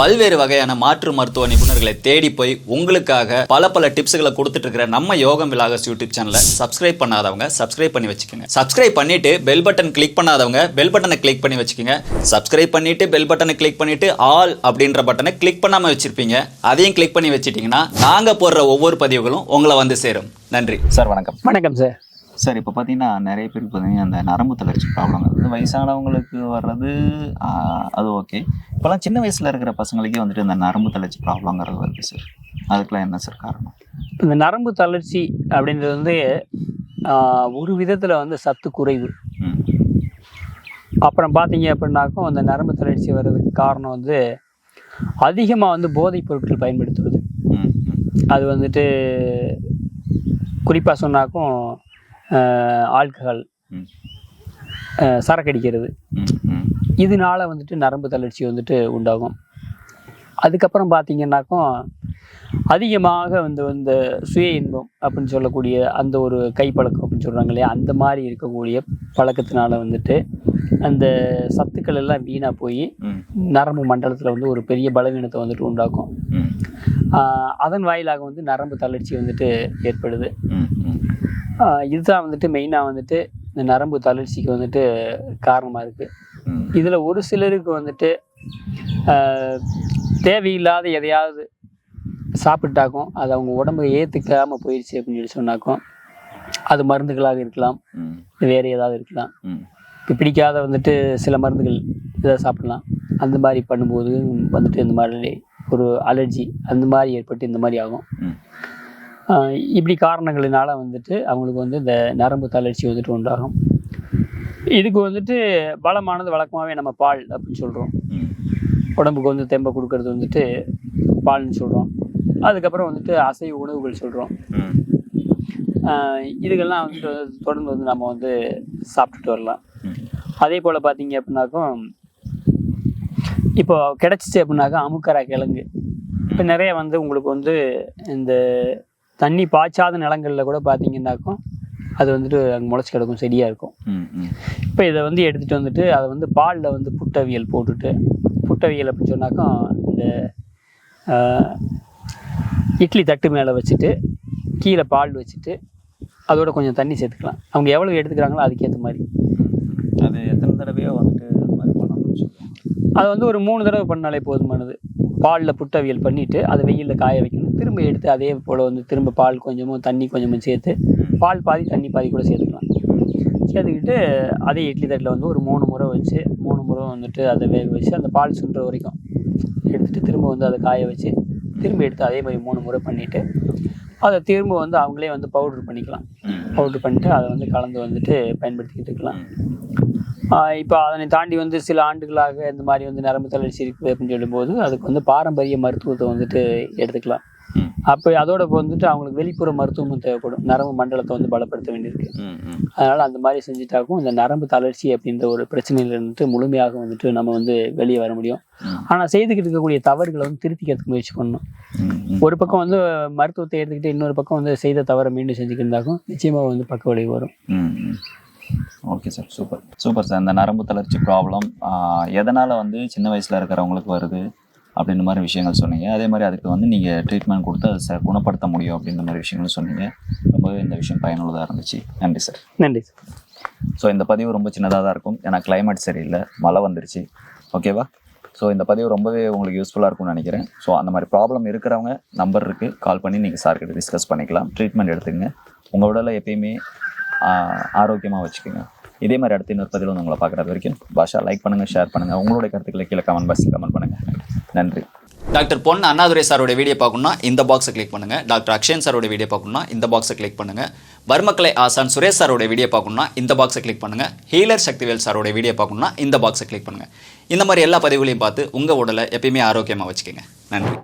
பல்வேறு வகையான மாற்று மருத்துவ நிபுணர்களை தேடி போய் உங்களுக்காக பல பல டிப்ஸ்களை கொடுத்துட்டு இருக்கிற நம்ம யோகம் விலாகஸ் யூடியூப் சேனலை சப்ஸ்கிரைப் பண்ணாதவங்க சப்ஸ்கிரைப் பண்ணி வச்சுக்கோங்க. சப்ஸ்கிரைப் பண்ணிட்டு பெல் பட்டன் கிளிக் பண்ணாதவங்க பெல் பட்டனை கிளிக் பண்ணி வச்சுக்கோங்க. சப்ஸ்கிரைப் பண்ணிட்டு பெல் பட்டனை கிளிக் பண்ணிட்டு ஆல் அப்படின்ற பட்டனை கிளிக் பண்ணாம வச்சிருப்பீங்க. அதையும் கிளிக் பண்ணி வச்சிட்டீங்கன்னா நாங்க போடுற ஒவ்வொரு பதிவுகளும் உங்களை வந்து சேரும். நன்றி. சார் வணக்கம். வணக்கம் சார். சார் இப்போ பார்த்தீங்கன்னா நிறைய பேருக்கு பார்த்தீங்கன்னா அந்த நரம்பு தளர்ச்சி ப்ராப்ளம் வந்து வயசானவங்களுக்கு வர்றது அது ஓகே இப்போலாம் சின்ன வயசில் இருக்கிற பசங்களுக்கே வந்துட்டு இந்த நரம்பு தளர்ச்சி ப்ராப்ளங்கிறது வருது சார் அதுக்கெலாம் என்ன சார் காரணம்? இந்த நரம்பு தளர்ச்சி அப்படின்றது வந்து ஒரு விதத்தில் வந்து சத்து குறைவு. அப்புறம் பார்த்தீங்க அப்படின்னாக்கும் அந்த நரம்பு தளர்ச்சி வர்றதுக்கு காரணம் வந்து அதிகமாக வந்து போதைப் பொருட்கள் பயன்படுத்துவது. அது வந்துட்டு குறிப்பாக சொன்னாக்கும் ஆல்கஹால் ம். சரக்கு அடிக்கிறது. ம் ம். இதனால வந்துட்டு நரம்பு தளர்ச்சி வந்துட்டு உண்டாகும். அதுக்கப்புறம் பார்த்தீங்கன்னாக்கும் அதிகமாக வந்து இந்த சுய இன்பம் அப்படின்னு சொல்லக்கூடிய அந்த ஒரு கைப்பழக்கம் அப்படின்னு சொல்கிறாங்க இல்லையா? அந்த மாதிரி இருக்கக்கூடிய பழக்கத்தினால வந்துட்டு அந்த சத்துக்கள் எல்லாம் வீணாக போய் நரம்பு மண்டலத்தில் வந்து ஒரு பெரிய பலவீனத்தை வந்துட்டு உண்டாக்கும். அதன் வாயிலாக வந்து நரம்பு தளர்ச்சி வந்துட்டு ஏற்படுது. இதுதான் வந்துட்டு மெயினாக வந்துட்டு இந்த நரம்பு தளர்ச்சிக்கு வந்துட்டு காரணமாக இருக்குது இதில் ஒரு சிலருக்கு வந்துட்டு தேவையில்லாத எதையாவது சாப்பிட்டாக்கும் அது அவங்க உடம்பு ஏற்றுக்காமல் போயிடுச்சு அப்படின்னு சொல்லி சொன்னாக்கும் அது மருந்துகளாக இருக்கலாம். வேறு ஏதாவது இருக்கலாம். இப்போ பிடிக்காத வந்துட்டு சில மருந்துகள் இதை சாப்பிடலாம். அந்த மாதிரி பண்ணும்போது வந்துட்டு இந்த மாதிரி ஒரு அலர்ஜி அந்த மாதிரி ஏற்பட்டு இந்த மாதிரி ஆகும். இப்படி காரணங்களினால வந்துட்டு அவங்களுக்கு வந்து இந்த நரம்பு தளர்ச்சி வந்துட்டு உண்டாகும். இதுக்கு வந்துட்டு பலமானது வழக்கமாகவே நம்ம பால் அப்படின்னு சொல்கிறோம் உடம்புக்கு வந்து தெம்பை கொடுக்கறது வந்துட்டு பால்னு சொல்கிறோம் அதுக்கப்புறம் வந்துட்டு அசைவ உணவுகள் சொல்கிறோம் இதுக்கெல்லாம் வந்துட்டு தொடர்ந்து வந்து நம்ம வந்து சாப்பிட்டுட்டு வரலாம். அதே போல் பார்த்தீங்க அப்படின்னாக்கும் இப்போ கிடச்சிச்சு அப்படின்னாக்கா அமுக்கரா கிழங்கு. இப்போ நிறைய வந்து உங்களுக்கு வந்து இந்த தண்ணி பாய்ச்சாத நிலங்களில் கூட பார்த்தீங்கன்னாக்கும் அது வந்துட்டு அங்கே முளைச்சி கிடக்கும் செடியாக இருக்கும். இப்போ இதை வந்து எடுத்துகிட்டு வந்துட்டு அதை வந்து பாலில் வந்து புட்டவியல் போட்டுட்டு புட்டவியல் அப்படின்னு சொன்னாக்கா இந்த இட்லி தட்டு மேலே வச்சுட்டு கீழே பால் வச்சுட்டு அதோட கொஞ்சம் தண்ணி சேர்த்துக்கலாம். அவங்க எவ்வளோ எடுத்துக்கிறாங்களோ அதுக்கேற்ற மாதிரி. அது எத்தனை தடவையோ வந்துட்டு அதை வந்து ஒரு மூணு தடவை பண்ணாலே போதுமானது. பாலில் புட்டவியல் பண்ணிவிட்டு அதை வெயிலில் காய வைக்கணும். திரும்ப எடுத்து அதே போல் வந்து திரும்ப பால் கொஞ்சமும் தண்ணி கொஞ்சமும் சேர்த்து பால் பாதி தண்ணி பாதி கூட சேர்த்துக்கலாம். சேர்த்துக்கிட்டு அதே இட்லி தட்டில் வந்து ஒரு மூணு முறை வச்சு மூணு முறை வந்துட்டு அதை வேக வச்சு அந்த பால் சுன்ற வரைக்கும் எடுத்துகிட்டு திரும்ப வந்து அதை காய வச்சு திரும்ப எடுத்து அதே மாதிரி மூணு முறை பண்ணிவிட்டு அதை திரும்ப வந்து அவங்களே வந்து பவுட்ரு பண்ணிக்கலாம். பவுட்ரு பண்ணிட்டு அதை வந்து கலந்து வந்துட்டு பயன்படுத்திக்கிட்டு இருக்கலாம். இப்போ அதனை தாண்டி வந்து சில ஆண்டுகளாக இந்த மாதிரி வந்து நரம்பு தளர்ச்சி இருக்குது அப்படின்னு சொல்லும்போது அதுக்கு வந்து பாரம்பரிய மருத்துவத்தை வந்துட்டு எடுத்துக்கலாம். அப்போ அதோட வந்துட்டு அவங்களுக்கு வெளிப்புற மருத்துவமும் தேவைப்படும். நரம்பு மண்டலத்தை வந்து பலப்படுத்த வேண்டியிருக்கு. அதனால் அந்த மாதிரி செஞ்சுட்டாக்கும் இந்த நரம்பு தளர்ச்சி அப்படின்ற ஒரு பிரச்சனையில இருந்துட்டு முழுமையாக வந்துட்டு நம்ம வந்து வெளியே வர முடியும். ஆனால் செய்துக்கிட்டு இருக்கக்கூடிய தவறுகளை வந்து திருத்திக்கிறதுக்கு முயற்சி பண்ணணும். ஒரு பக்கம் வந்து மருத்துவத்தை எடுத்துக்கிட்டு இன்னொரு பக்கம் வந்து செய்த தவறை மீண்டும் செஞ்சுக்கிட்டு இருந்தாக்கும் நிச்சயமாக வந்து பக்க விளைவு வரும். Okay sir. Super. Super sir. இந்த நரம்பு தளர்ச்சி ப்ராப்ளம் எதனால் வந்து சின்ன வயசில் இருக்கிறவங்களுக்கு வருது? அப்படின்ற மாதிரி விஷயங்கள் சொன்னீங்க. அதே மாதிரி அதுக்கு வந்து நீங்கள் ட்ரீட்மெண்ட் கொடுத்து அதை சார் குணப்படுத்த முடியும் அப்படின்ற மாதிரி விஷயங்களும் சொன்னீங்க. ரொம்பவே இந்த விஷயம் பயனுள்ளதாக இருந்துச்சு. நன்றி சார். நன்றி சார். ஸோ இந்த பதிவு ரொம்ப சின்னதாக தான் இருக்கும். ஏன்னா climate சரியில்லை. மழை வந்துருச்சு. ஓகேவா ஸோ இந்த பதிவு ரொம்பவே உங்களுக்கு யூஸ்ஃபுல்லாக இருக்கும்னு நினைக்கிறேன். ஸோ அந்த மாதிரி ப்ராப்ளம் இருக்கிறவங்க நம்பர் இருக்குது கால் பண்ணி நீங்கள் சார்கிட்ட டிஸ்கஸ் பண்ணிக்கலாம். ட்ரீட்மெண்ட் எடுத்துக்கங்க. உங்கள் உடலை எப்பயுமே ஆரோக்கியமாக வச்சுக்கோங்க. இதே மாதிரி அடுத்த இன்னொரு பதிவில் வந்து உங்களை பார்க்குறது வரைக்கும் பாஷா லைக் பண்ணுங்கள் ஷேர் பண்ணுங்கள் உங்களுடைய கருத்துக்களை கீழே கமெண்ட் பாக்ஸில் கமெண்ட் பண்ணுங்கள் நன்றி. டாக்டர் பொன் அண்ணாதுரை சாரோட வீடியோ பார்க்கணும்னா இந்த பாக்ஸை கிளிக் பண்ணுங்க. டாக்டர் அக்ஷயன் சாரோட வீடியோ பார்க்கணும்னா இந்த பாக்ஸை கிளிக் பண்ணுங்க. வர்மக்கலை ஆசான் சுரேஷ் சாரோட வீடியோ பார்க்கணும்னா இந்த பாக்ஸை கிளிக் பண்ணுங்க. ஹீலர் சக்திவேல் சாரோட வீடியோ பார்க்கணும்னா இந்த பாக்ஸை கிளிக் பண்ணுங்க. இந்த மாதிரி எல்லா பதிவுகளையும் பார்த்து உங்கள் உடலை எப்பயுமே ஆரோக்கியமாக வச்சுக்கோங்க. நன்றி.